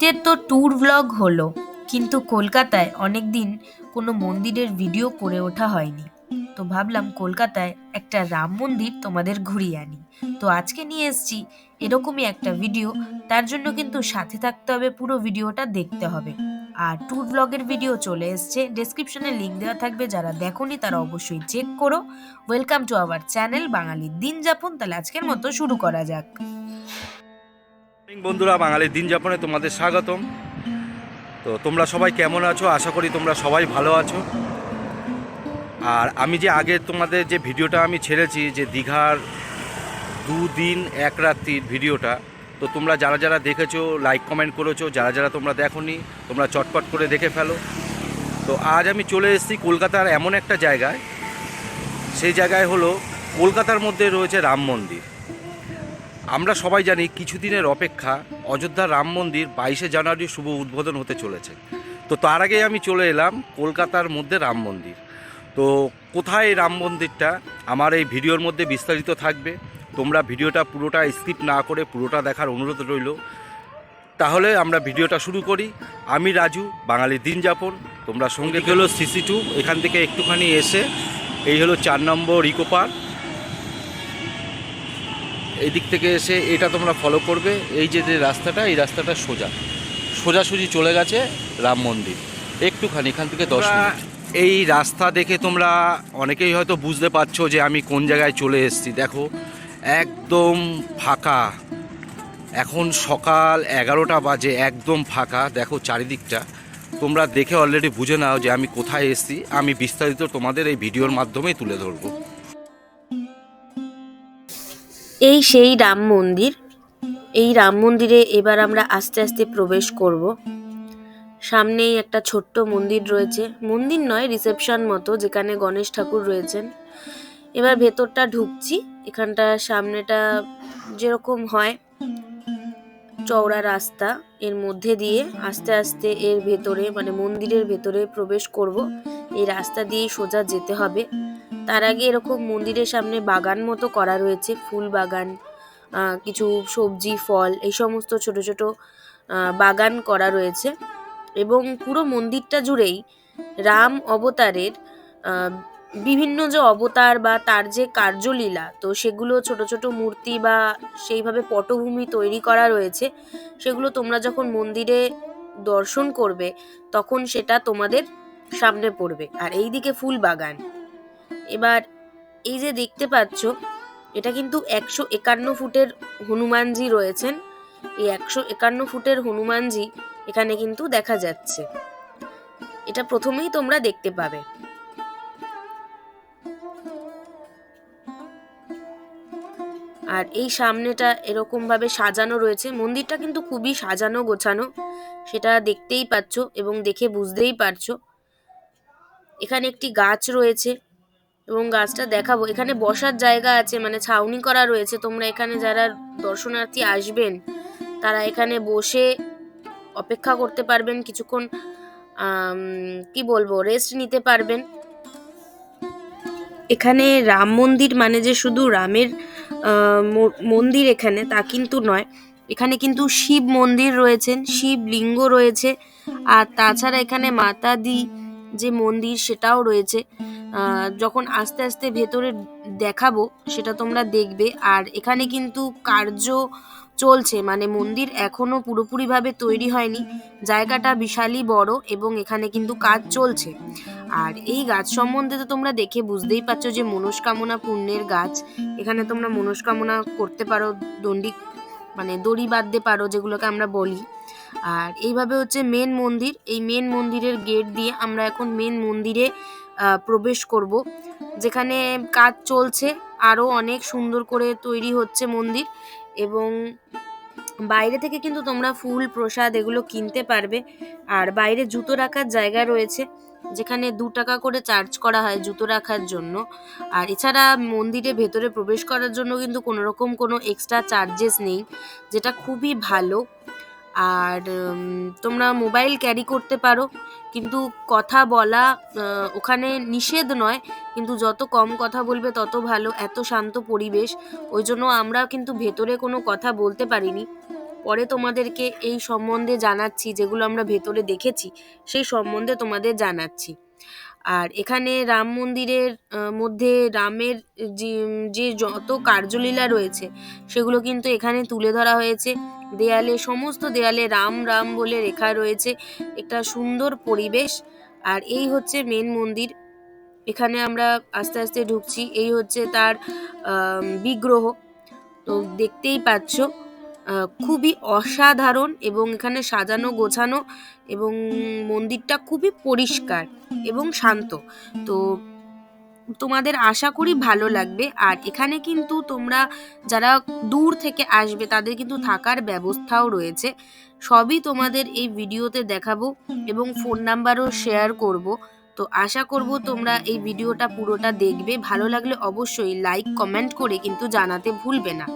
পুরীতে তো tour vlog হলো, কিন্তু কলকাতায় অনেক দিন কোনো মন্দিরের ভিডিও করে ওঠা হয়নি। তো ভাবলাম কলকাতায় একটা রাম মন্দির তোমাদের ঘুরিয়ে আনি। তো আজকে নিয়ে এসেছি এরকমই একটা ভিডিও তার জন্য কিন্তু সাথে থাকতে হবে, পুরো ভিডিওটা দেখতে হবে। আর ট্যুর ব্লগের ভিডিও চলে এসছে ডেসক্রিপশনে লিঙ্ক দেওয়া থাকবে, যারা দেখোনি তারা অবশ্যই চেক করো। ওয়েলকাম টু আওয়ার চ্যানেল বাঙালির দিন যাপন, তাহলে আজকের মতো শুরু করা যাক। বন্ধুরা বাঙালির দিন যাপনে তোমাদের স্বাগতম। তো তোমরা সবাই কেমন আছো? আশা করি তোমরা সবাই ভালো আছো। আর আমি যে আগে তোমাদের যে ভিডিওটা আমি ছেড়েছি, যে দীঘার দুদিন এক রাত্রির ভিডিওটা, তো তোমরা যারা যারা দেখেছ লাইক কমেন্ট করেছ, যারা যারা তোমরা দেখোনি, তোমরা চটপট করে দেখে ফেলো। তো আজ আমি চলে এসেছি কলকাতার এমন একটা জায়গায়, সেই জায়গায় হলো কলকাতার মধ্যে রয়েছে রাম মন্দির। আমরা সবাই জানি কিছুদিনের অপেক্ষা অযোধ্যা রাম মন্দির বাইশে জানুয়ারি শুভ উদ্বোধন হতে চলেছে। তো তার আগে আমি চলে এলাম কলকাতার মধ্যে রাম মন্দির। তো কোথায় এই রাম মন্দিরটা? আমার এই ভিডিওর মধ্যে বিস্তারিত থাকবে। তোমরা ভিডিওটা পুরোটা স্কিপ না করে পুরোটা দেখার অনুরোধ রইল। তাহলে আমরা ভিডিওটা শুরু করি। আমি রাজু বাঙালির দিন যাপন। তোমরা সঙ্গে হলো সিসি টু এখান থেকে একটুখানি এসে এই হলো চার নম্বর ইকো পার্ক। এই দিক থেকে এসে এটা তোমরা ফলো করবে। এই যে যে রাস্তাটা এই রাস্তাটা সোজা। সোজাসুজি চলে গেছে রাম মন্দির। একটুখানি এখান থেকে দশ মিনিট। এই রাস্তা দেখে তোমরা অনেকেই হয়তো বুঝতে পারছ যে আমি কোন জায়গায় চলে এসেছি। দেখো একদম ফাঁকা। এখন সকাল এগারোটা বাজে একদম ফাঁকা। দেখো চারিদিকটা। তোমরা দেখে অলরেডি বুঝে নাও যে আমি কোথায় এসেছি। আমি বিস্তারিত তোমাদের এই ভিডিওর মাধ্যমেই তুলে ধরবো। এই সেই রাম মন্দির। এই রাম মন্দিরে এবার আমরা আস্তে আস্তে প্রবেশ করব। সামনেই একটা ছোট্ট মন্দির রয়েছে। মন্দির নয়, রিসেপশন মতো, যেখানে গণেশ ঠাকুর রয়েছেন। এবার ভেতরটা ঢুকছি। এখানটা সামনেটা যেরকম হয়, চওড়া রাস্তা। এর মধ্যে দিয়ে আস্তে আস্তে এর ভেতরে মানে মন্দিরের ভেতরে প্রবেশ করব। এই রাস্তা দিয়েই সোজা যেতে হবে। তার আগে এরকম মন্দিরের সামনে বাগান মতো করা রয়েছে, ফুল বাগান কিছু সবজি, ফল, এই সমস্ত ছোট ছোট বাগান করা রয়েছে। এবং পুরো মন্দিরটা জুড়েই রাম অবতারের বিভিন্ন যে অবতার বা তার যে কার্যলীলা, তো সেগুলো ছোট ছোট মূর্তি বা সেইভাবে পটভূমি তৈরি করা রয়েছে। সেগুলো তোমরা যখন মন্দিরে দর্শন করবে, তখন সেটা তোমাদের সামনে পড়বে। আর এইদিকে ফুল বাগান। এবার এই যে দেখতে পাচ্ছ, এটা কিন্তু একশো একান্ন ফুটের হনুমানজি রয়েছেন। এই একশো একান্ন ফুটের হনুমানজি এখানে কিন্তু দেখা যাচ্ছে। এটা প্রথমেই তোমরা দেখতে পাবে। আর এই সামনেটা এরকম ভাবে সাজানো রয়েছে। মন্দিরটা কিন্তু খুবই সাজানো গোছানো, সেটা দেখতেই পাচ্ছ এবং দেখে বুঝতেই পারছ। এখানে একটি গাছ রয়েছে। এবং গাছটা দেখাবো। এখানে বসার জায়গা আছে মানে ছাউনি করা রয়েছে। তোমরা এখানে যারা দর্শনার্থী আসবেন, তারা এখানে বসে অপেক্ষা করতে পারবেন, কিছুক্ষণ কি বলব রেস্ট নিতে পারবেন। এখানে রাম মন্দির মানে যে শুধু রামের মন্দির এখানে, তা কিন্তু নয়। এখানে কিন্তু শিব মন্দির রয়েছেন, শিব লিঙ্গ রয়েছে। আর তাছাড়া এখানে মাতা দি যে মন্দির সেটাও রয়েছে। যখন আস্তে আস্তে ভেতরে দেখাবো, সেটা তোমরা দেখবে। আর এখানে কিন্তু কার্য চলছে মানে মন্দির এখনও পুরোপুরিভাবে তৈরি হয়নি। জায়গাটা বিশালই বড় এবং এখানে কিন্তু কাজ চলছে। আর এই গাছ সম্বন্ধে তো তোমরা দেখে বুঝতেই পারছ যে মনস্কামনা পূর্ণের গাছ। এখানে তোমরা মনস্কামনা করতে পারো, দণ্ডি মানে দড়ি বাঁধতে পারো, যেগুলোকে আমরা বলি। আর এইভাবে হচ্ছে মেন মন্দির, এই মেন মন্দিরের গেট দিয়ে আমরা এখন মেন মন্দিরে প্রবেশ করব। যেখানে কাজ চলছে আরও অনেক সুন্দর করে তৈরি হচ্ছে মন্দির এবং বাইরে থেকে কিন্তু তোমরা ফুল, প্রসাদ এগুলো কিনতে পারবে। আর বাইরে জুতো রাখার জায়গা রয়েছে, যেখানে দু টাকা করে চার্জ করা হয় জুতো রাখার জন্য। আর এছাড়া মন্দিরে ভেতরে প্রবেশ করার জন্য কিন্তু কোনো রকম কোনো এক্সট্রা চার্জেস নেই, যেটা খুবই ভালো। আর তোমরা মোবাইল ক্যারি করতে পারো। কিন্তু কথা বলা ওখানে নিষেধ নয়। কিন্তু যত কম কথা বলবে, তত ভালো, এত শান্ত পরিবেশ। ওই জন্য আমরা কিন্তু ভেতরে কোনো কথা বলতে পারিনি। পরে তোমাদেরকে এই সম্বন্ধে জানাচ্ছি, যেগুলো আমরা ভেতরে দেখেছি, সেই সম্বন্ধে তোমাদের জানাচ্ছি। আর এখানে রাম মন্দিরের মধ্যে রামের যে যে যত কার্যলীলা রয়েছে, সেগুলো কিন্তু এখানে তুলে ধরা হয়েছে। দেয়ালে, সমস্ত দেয়ালে রাম রাম বলে লেখা রয়েছে। একটা সুন্দর পরিবেশ। আর এই হচ্ছে মেন মন্দির। এখানে আমরা আস্তে আস্তে ঢুকছি। এই হচ্ছে তার বিগ্রহ। তো দেখতেই পাচ্ছ। খুবই অসাধারণ এবং এখানে সাজানো, গোছানো এবং মন্দিরটা খুবই পরিষ্কার এবং শান্ত। তো তোমাদের আশা করি ভালো লাগবে। আর এখানে কিন্তু তোমরা যারা দূর থেকে আসবে, তাদের কিন্তু থাকার ব্যবস্থাও রয়েছে। সবই তোমাদের এই ভিডিওতে দেখাবো এবং ফোন নাম্বারও শেয়ার করব। তো আশা করব তোমরা এই ভিডিওটা পুরোটা দেখবে। ভালো লাগলে অবশ্যই লাইক, কমেন্ট করে কিন্তু জানাতে ভুলবে না।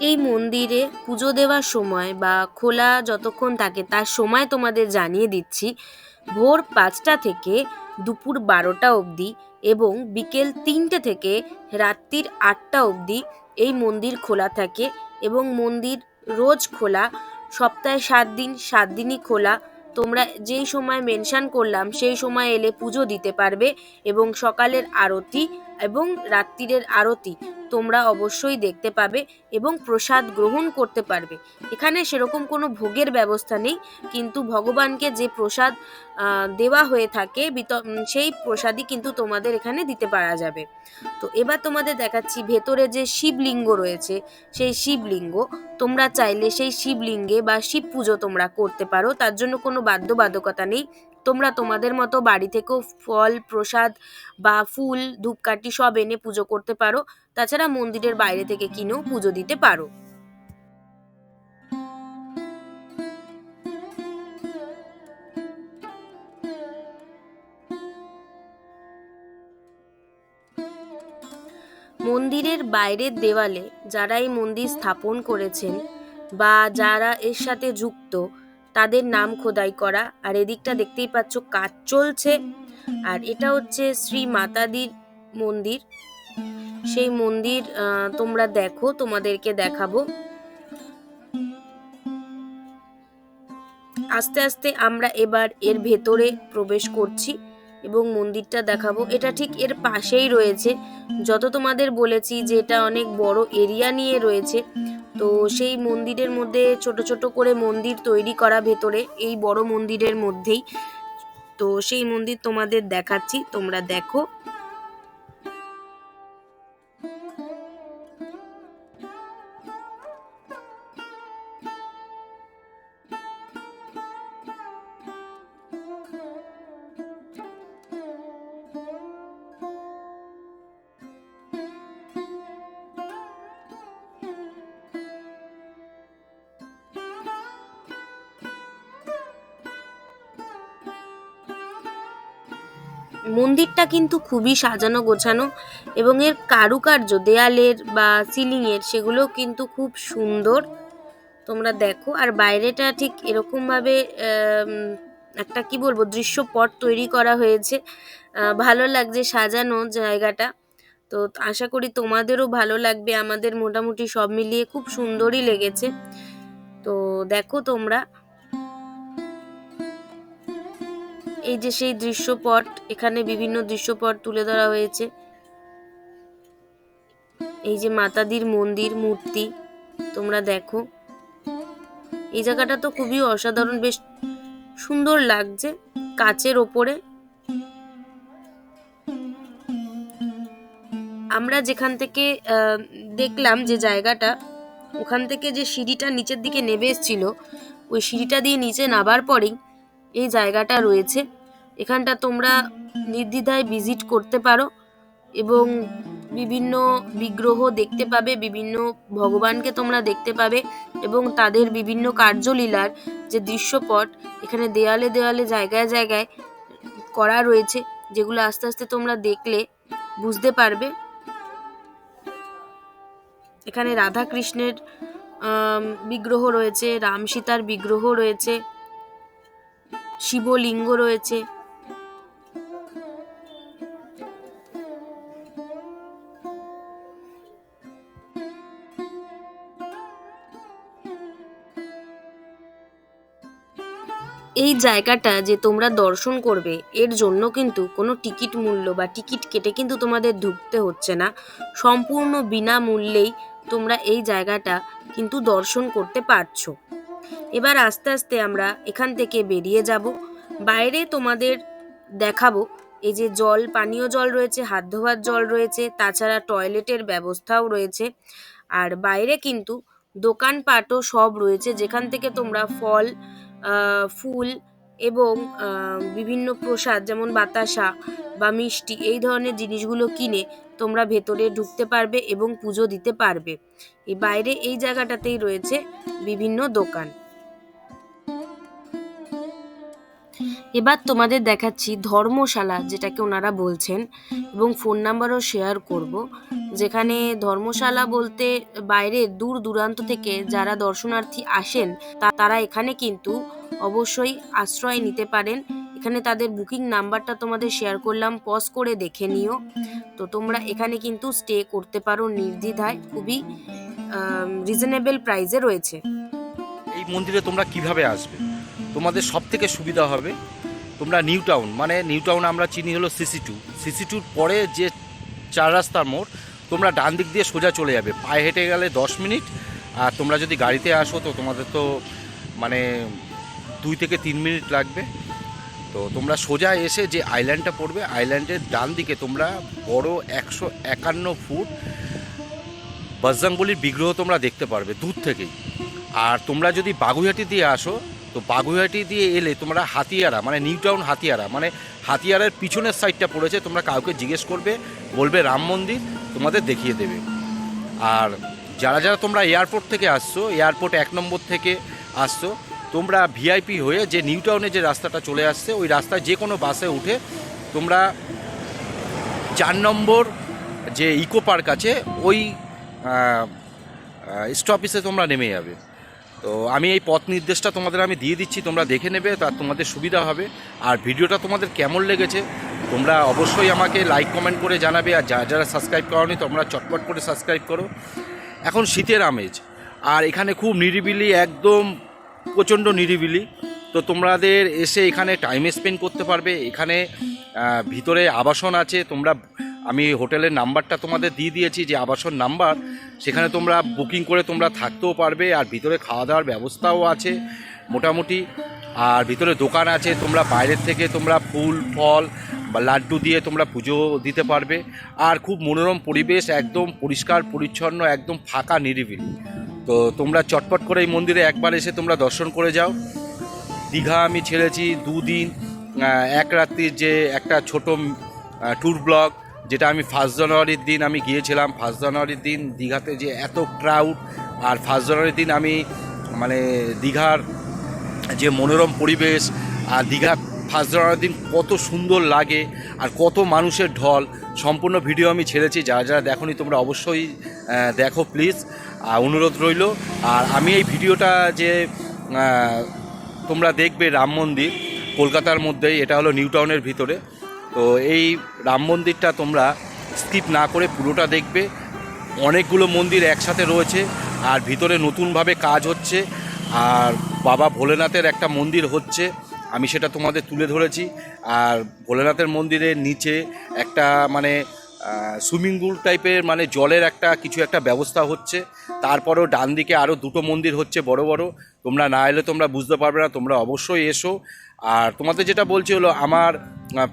এই মন্দিরে পুজো দেওয়ার সময় বা খোলা যতক্ষণ থাকে, তার সময় তোমাদের জানিয়ে দিচ্ছি, ভোর পাঁচটা থেকে দুপুর বারোটা অবধি এবং বিকেল তিনটে থেকে রাত্রির আটটা অবধি এই মন্দির খোলা থাকে এবং মন্দির রোজ খোলা, সপ্তাহে সাত দিন, সাত দিনই খোলা। তোমরা যেই সময় মেনশান করলাম, সেই সময় এলে পুজো দিতে পারবে এবং সকালের আরতি এবং রাত্রিরের আরতি তোমরা অবশ্যই দেখতে পাবে এবং প্রসাদ গ্রহণ করতে পারবে। এখানে সেরকম কোনো ভোগের ব্যবস্থা নেই, কিন্তু ভগবানকে যে প্রসাদ দেওয়া হয়ে থাকে সেই প্রসাদই কিন্তু তোমাদের এখানে দিতে পারা যাবে। তো এবার তোমাদের দেখাচ্ছি ভেতরে যে শিবলিঙ্গ রয়েছে, সেই শিবলিঙ্গ, তোমরা চাইলে সেই শিবলিঙ্গে বা শিব পুজো তোমরা করতে পারো, তার জন্য কোনো বাধ্যবাধকতা নেই। তোমরা তোমাদের মতো বাড়ি থেকেও ফল, প্রসাদ বা ফুল, ধূপকাঠি সব এনে পুজো করতে পারো। তাছাড়া মন্দিরের বাইরে থেকে কিনেও পুজো দিতে পারো। মন্দিরের বাইরের দেওয়ালে যারা এই মন্দির স্থাপন করেছেন বা যারা এর সাথে যুক্ত তাদের নাম খোদাই করা। আর এদিকটা দেখতেই পাচ্ছ কাজ চলছে। আর এটা হচ্ছে শ্রী মাতাদির মন্দির। সেই মন্দির তোমরা দেখো, তোমাদেরকে দেখাবো। আস্তে আস্তে আমরা এবার এর ভেতরে প্রবেশ করছি। এবং মন্দিরটা দেখাবো। এটা ঠিক এর পাশেই রয়েছে। যত তোমাদের বলেছি যে এটা অনেক বড় এরিয়া নিয়ে রয়েছে, তো সেই মন্দিরের মধ্যে ছোট ছোট করে মন্দির তৈরি করা ভেতরে, এই বড় মন্দিরের মধ্যেই। তো সেই মন্দির তোমাদের দেখাচ্ছি, তোমরা দেখো। মন্দিরটা কিন্তু খুবই সাজানো গোছানো এবং এর কারুকার্য, দেয়ালের বা সিলিংয়ের সেগুলো কিন্তু খুব সুন্দর। তোমরা দেখো, আর বাইরেটা ঠিক এরকমভাবে একটা কি বলব, দৃশ্যপট তৈরি করা হয়েছে। ভালো লাগছে সাজানো জায়গাটা। তো আশা করি তোমাদেরও ভালো লাগবে, আমাদের মোটামুটি সব মিলিয়ে খুব সুন্দরই লেগেছে। তো দেখো তোমরা। এই যে সেই দৃশ্যপট, এখানে বিভিন্ন দৃশ্যপট তুলে ধরা হয়েছে। এই যে মাতাদির মন্দির, মূর্তি, তোমরা দেখো। এই জায়গাটা তো খুবই অসাধারণ, বেশ সুন্দর লাগছে কাচের ওপরে। আমরা যেখান থেকে দেখলাম যে জায়গাটা, ওখান থেকে যে সিঁড়িটা নিচের দিকে নেমে এসেছিল, ওই সিঁড়িটা দিয়ে নিচে নামার পরেই এই জায়গাটা রয়েছে। এখানটা তোমরা নির্দ্বিধায় ভিজিট করতে পারো এবং বিভিন্ন বিগ্রহ দেখতে পাবে বিভিন্ন ভগবানকে তোমরা দেখতে পাবে এবং তাদের বিভিন্ন কার্যলীলার যে দৃশ্যপট এখানে দেয়ালে দেওয়ালে জায়গায় জায়গায় করা রয়েছে যেগুলো আস্তে আস্তে তোমরা দেখলে বুঝতে পারবে। এখানে রাধা কৃষ্ণের বিগ্রহ রয়েছে রাম সীতার বিগ্রহ রয়েছে শিবলিঙ্গ রয়েছে। এই জায়গাটা যে তোমরা দর্শন করবে, এর জন্য কিন্তু কোনো টিকিট মূল্য বা টিকিট কেটে কিন্তু তোমাদের ঢুকতে হচ্ছে না। সম্পূর্ণ বিনামূল্যেই তোমরা এই জায়গাটা কিন্তু দর্শন করতে পারছ। এবার আস্তে আস্তে আমরা এখান থেকে বেরিয়ে যাব। বাইরে তোমাদের দেখাবো, এই যে জল, পানীয় জল রয়েছে, হাত ধোয়ার জল রয়েছে, তাছাড়া টয়লেটের ব্যবস্থাও রয়েছে। আর বাইরে কিন্তু দোকানপাটও সব রয়েছে, যেখান থেকে তোমরা ফল ফুল এবং বিভিন্ন প্রসাদ যেমন বাতাসা বা মিষ্টি এই ধরনের জিনিসগুলো কিনে তোমরা ভেতরে ঢুকতে পারবে এবং পুজো দিতে পারবে। এই বাইরে এই জায়গাটাতেই রয়েছে বিভিন্ন দোকান। এবার তোমাদের দেখাচ্ছি ধর্মশালা, যেটাকে ওনারা বলছেন, এবং ফোন নাম্বারও শেয়ার করব। যেখানে ধর্মশালা বলতে বাইরে দূর দূরান্ত থেকে যারা দর্শনার্থী আসেন, তা- তারা এখানে কিন্তু অবশ্যই আশ্রয় নিতে পারেন। এখানে তাদের বুকিং নাম্বারটা তোমাদের শেয়ার করলাম পজ করে দেখে নিও। তো তোমরা এখানে কিন্তু স্টে করতে পারো নির্দ্বিধায়, খুবই রিজনেবল প্রাইসে রয়েছে। এই মন্দিরে তোমরা কীভাবে আসবে? তোমাদের সব থেকে সুবিধা হবে তোমরা নিউ টাউন মানে নিউ টাউন আমরা চিনি হলো সিসি টু সিসি টুর পরে যে চার রাস্তার মোড়, তোমরা ডান দিক দিয়ে সোজা চলে যাবে। পায়ে হেঁটে গেলে দশ মিনিট, আর তোমরা যদি গাড়িতে আসো তো তোমাদের তো মানে দুই থেকে তিন মিনিট লাগবে। তো তোমরা সোজা এসে যে আইল্যান্ডটা পড়বে আইল্যান্ডের ডান দিকে তোমরা বড় একশো একান্ন ফুট বজরংবলির বিগ্রহ তোমরা দেখতে পারবে, দূর থেকেই। আর তোমরা যদি বাগুইহাটি দিয়ে আসো তো বাগুইহাটি দিয়ে এলে তোমরা হাতিয়ারা মানে নিউ টাউন হাতিয়ারা মানে হাতিয়ারের পিছনের সাইডটা পড়েছে, তোমরা কাউকে জিজ্ঞেস করবে, বলবে রাম মন্দির, তোমাদের দেখিয়ে দেবে। আর যারা যারা তোমরা এয়ারপোর্ট থেকে আসছো এয়ারপোর্ট এক নম্বর থেকে আসছো, তোমরা ভিআইপি হয়ে যে নিউ টাউনে যে রাস্তাটা চলে আসছে, ওই রাস্তায় যে কোনো বাসে উঠে তোমরা চার নম্বর যে ইকো পার্ক আছে, ওই স্টপিসে তোমরা নেমে যাবে। তো আমি এই পথ নির্দেশটা তোমাদের আমি দিয়ে দিচ্ছি, তোমরা দেখে নেবে, তা তোমাদের সুবিধা হবে। আর ভিডিওটা তোমাদের কেমন লেগেছে, তোমরা অবশ্যই আমাকে লাইক কমেন্ট করে জানাবে, আর যারা যারা সাবস্ক্রাইব করনি, তোমরা চটপট করে সাবস্ক্রাইব করো। এখন শীতের আমেজ, আর এখানে খুব নিরিবিলি, একদম প্রচণ্ড নিরিবিলি। তো তোমাদের এসে এখানে টাইম স্পেন্ড করতে পারবে, এখানে ভিতরে আবাসন আছে, তোমরা আমি হোটেলের নাম্বারটা তোমাদের দিয়ে দিয়েছি, যে আবাসন নাম্বার, সেখানে তোমরা বুকিং করে তোমরা থাকতেও পারবে, আর ভিতরে খাওয়া দাওয়ার ব্যবস্থাও আছে মোটামুটি, আর ভিতরে দোকান আছে, তোমরা বাইরের থেকে তোমরা ফুল, ফল বা লাড্ডু দিয়ে তোমরা পুজো দিতে পারবে, আর খুব মনোরম পরিবেশ, একদম পরিষ্কার, পরিচ্ছন্ন, একদম ফাঁকা, নিরিবিলি। তো তোমরা চটপট করে এই মন্দিরে একবার এসে তোমরা দর্শন করে যাও। দীঘা আমি ছেড়েছি দুদিন এক রাত্রির যে একটা ছোট ট্যুর ব্লগ যেটা আমি ফার্স্ট জানুয়ারির দিন আমি গিয়েছিলাম ফার্স্ট জানুয়ারির দিন দীঘাতে যে এত ক্রাউড আর ফার্স্ট জানুয়ারির দিন আমি মানে দীঘার যে মনোরম পরিবেশ, আর দীঘা ফার্স্ট জানুয়ারির দিন কত সুন্দর লাগে, আর কত মানুষের ঢল, সম্পূর্ণ ভিডিও আমি ছেড়েছি, যারা যারা দেখোনি তোমরা অবশ্যই দেখো প্লিজ অনুরোধ রইল, আর আমি এই ভিডিওটা যে তোমরা দেখবে রাম মন্দির, কলকাতার মধ্যেই, এটা হলো নিউ টাউনের ভিতরে। তো এই রাম মন্দিরটা তোমরা স্কিপ না করে পুরোটা দেখবে। অনেকগুলো মন্দির একসাথে রয়েছে আর ভিতরে নতুনভাবে কাজ হচ্ছে আর বাবা ভোলেনাথের একটা মন্দির হচ্ছে, আমি সেটা তোমাদের তুলে ধরেছি। আর ভোলেনাথের মন্দিরের নিচে একটা মানে সুইমিং পুল টাইপের মানে জলের একটা কিছু একটা ব্যবস্থা হচ্ছে। তারপরেও ডান দিকে আরও দুটো মন্দির হচ্ছে বড় বড়। তোমরা না এলে তোমরা বুঝতে পারবে না, তোমরা অবশ্যই এসো। আর তোমাদের যেটা বলছি হলো, আমার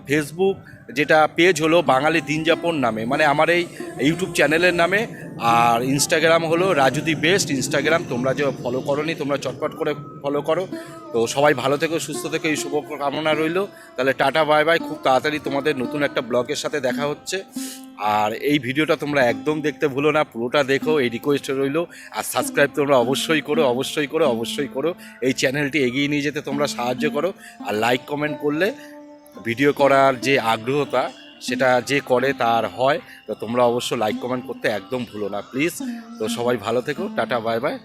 ফেসবুক যেটা পেজ হলো বাঙালি দিনযাপন নামে মানে আমার এই ইউটিউব চ্যানেলের নামে, আর ইনস্টাগ্রাম হলো রাজুদি বেস্ট ইনস্টাগ্রাম তোমরা যে ফলো করনি, তোমরা চটপট করে ফলো করো। তো সবাই ভালো থেকো, সুস্থ থেকো, এই শুভ কামনা রইল। তাহলে টাটা বাই বাই খুব তাড়াতাড়ি তোমাদের নতুন একটা ব্লগের সাথে দেখা হচ্ছে। আর এই ভিডিওটা তোমরা একদম দেখতে ভুলো না, পুরোটা দেখো, এই রিকোয়েস্ট রইল। আর সাবস্ক্রাইব তোমরা অবশ্যই করো অবশ্যই করো অবশ্যই করো। এই চ্যানেলটি এগিয়ে নিয়ে যেতে তোমরা সাহায্য করো। আর লাইক কমেন্ট করলে ভিডিও করার যে আগ্রহতা, সেটা যে করে তার হয়। তো তোমরা অবশ্য লাইক কমেন্ট করতে একদম ভুলো না প্লিজ তো সবাই ভালো থেকো, টাটা বাই বাই